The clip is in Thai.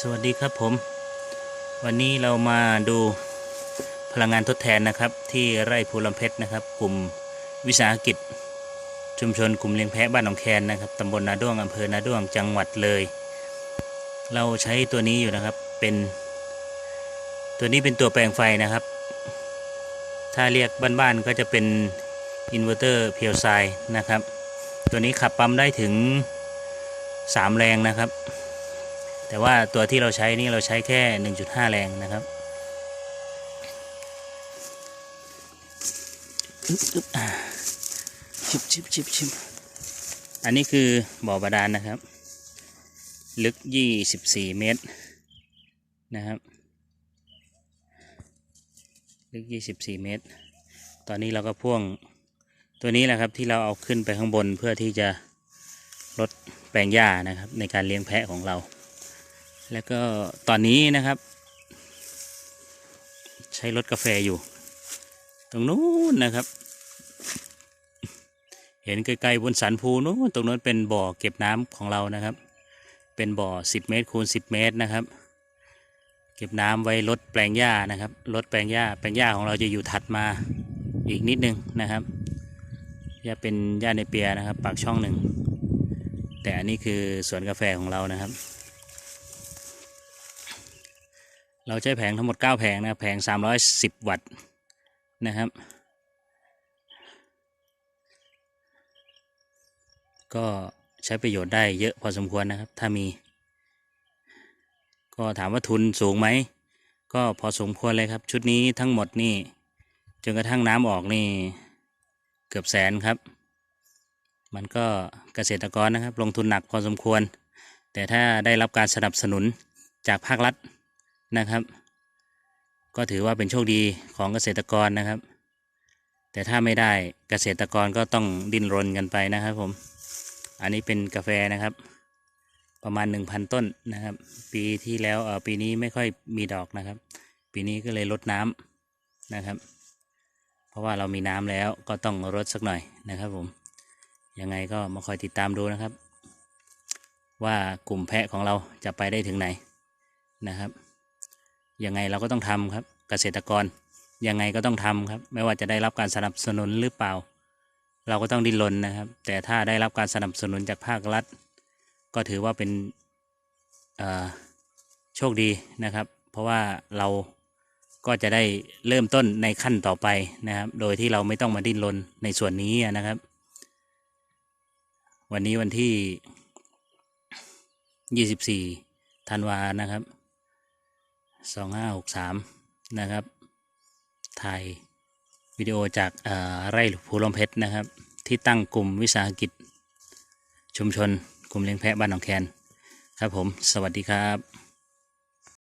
สวัสดีครับผม วันนี้เรามาดูพลังงานทดแทนนะครับ ที่ไร่ภูลำเพชรนะครับ กลุ่มวิสาหกิจ ชุมชนกลุ่มเลี้ยงแพะบ้านหนองแคนนะครับตำบลนาด้วงอำเภอนาด้วงจังหวัดเลย เราใช้ตัวนี้อยู่นะครับเป็นตัวนี้เป็นตัวแปลงไฟนะครับ ถ้าเรียกบ้านๆก็จะเป็นอินเวอร์เตอร์เพียวไซนะครับ ตัวนี้ขับปั๊มได้ถึง 3 แรงนะครับ แต่ว่าตัวที่เราใช้นี่เราใช้แค่ 1.5 แรงนะครับอึ๊บอึ๊บอ่าชิบชิบชิบชิบอันนี้คือบ่อบาดาลนะครับ ลึก 24 เมตรนะครับ ลึก 24 เมตร ตอนนี้เราก็พ่วงตัวนี้แหละครับที่เราเอาขึ้นไปข้างบนเพื่อที่จะลดแปลงหญ้านะครับในการเลี้ยงแพะของเรา แล้วก็ตอนนี้นะครับ ใช้รถกาแฟอยู่ ตรงนู้นนะครับ เห็นไกลๆบนสันภูนู้นตรงนั้นเป็นบ่อเก็บน้ำของเรานะครับ เป็นบ่อ 10 เมตรคูณ 10 เมตรนะครับ เก็บน้ำไว้ลดแปลงหญ้านะครับลดแปลงหญ้าแปลงหญ้าของเราจะอยู่ถัดมาอีกนิดนึงนะครับจะเป็นหญ้าในเปียนะครับ ปากช่องหนึ่งแต่อันนี้คือสวนกาแฟของเรานะครับ เราใช้แผงทั้งหมด 9 แผงนะแผง 310 วัตต์นะครับ ก็ใช้ประโยชน์ได้เยอะพอสมควรนะครับ ถ้ามี ก็ถามว่าทุนสูงไหม ก็พอสมควรเลยครับ ชุดนี้ทั้งหมดนี่จนกระทั่งน้ำออกนี่เกือบแสนครับ มันก็เกษตรกรนะครับ ลงทุนหนักพอสมควร แต่ถ้าได้รับการสนับสนุนจากภาครัฐ นะครับ ก็ถือว่าเป็นโชคดีของเกษตรกรนะครับ แต่ถ้าไม่ได้เกษตรกรก็ต้องดิ้นรนกันไปนะครับผม อันนี้เป็นกาแฟนะครับ ประมาณ 1,000 ต้นนะครับ ปีที่แล้วเออปีนี้ไม่ค่อยมีดอกนะครับ ปีนี้ก็เลยลดน้ำนะครับ เพราะว่าเรามีน้ำแล้วก็ต้องรดสักหน่อยนะครับผมยังไงก็มาคอยติดตามดูนะครับ ว่ากลุ่มแพะของเราจะไปได้ถึงไหนนะครับ ยังไงเราก็ต้องทำครับเกษตรกรยังไงก็ต้องทำครับ ไม่ว่าจะได้รับการสนับสนุนหรือเปล่า เราก็ต้องดิ้นรนนะครับ แต่ถ้าได้รับการสนับสนุนจากภาครัฐ ก็ถือว่าเป็นโชคดีนะครับ เพราะว่าเราก็จะได้เริ่มต้นในขั้นต่อไปนะครับ โดยที่เราไม่ต้องมาดิ้นรนในส่วนนี้นะครับ วันนี้วันที่ 24 ธันวานะครับ 2563 นะครับถ่ายวิดีโอจากเอ่อไร่ภูลมเพชรนะครับ ที่ตั้งกลุ่มวิสาหกิจ ชุมชน กลุ่มเลี้ยงแพะบ้านหนองแคน ครับผม สวัสดีครับ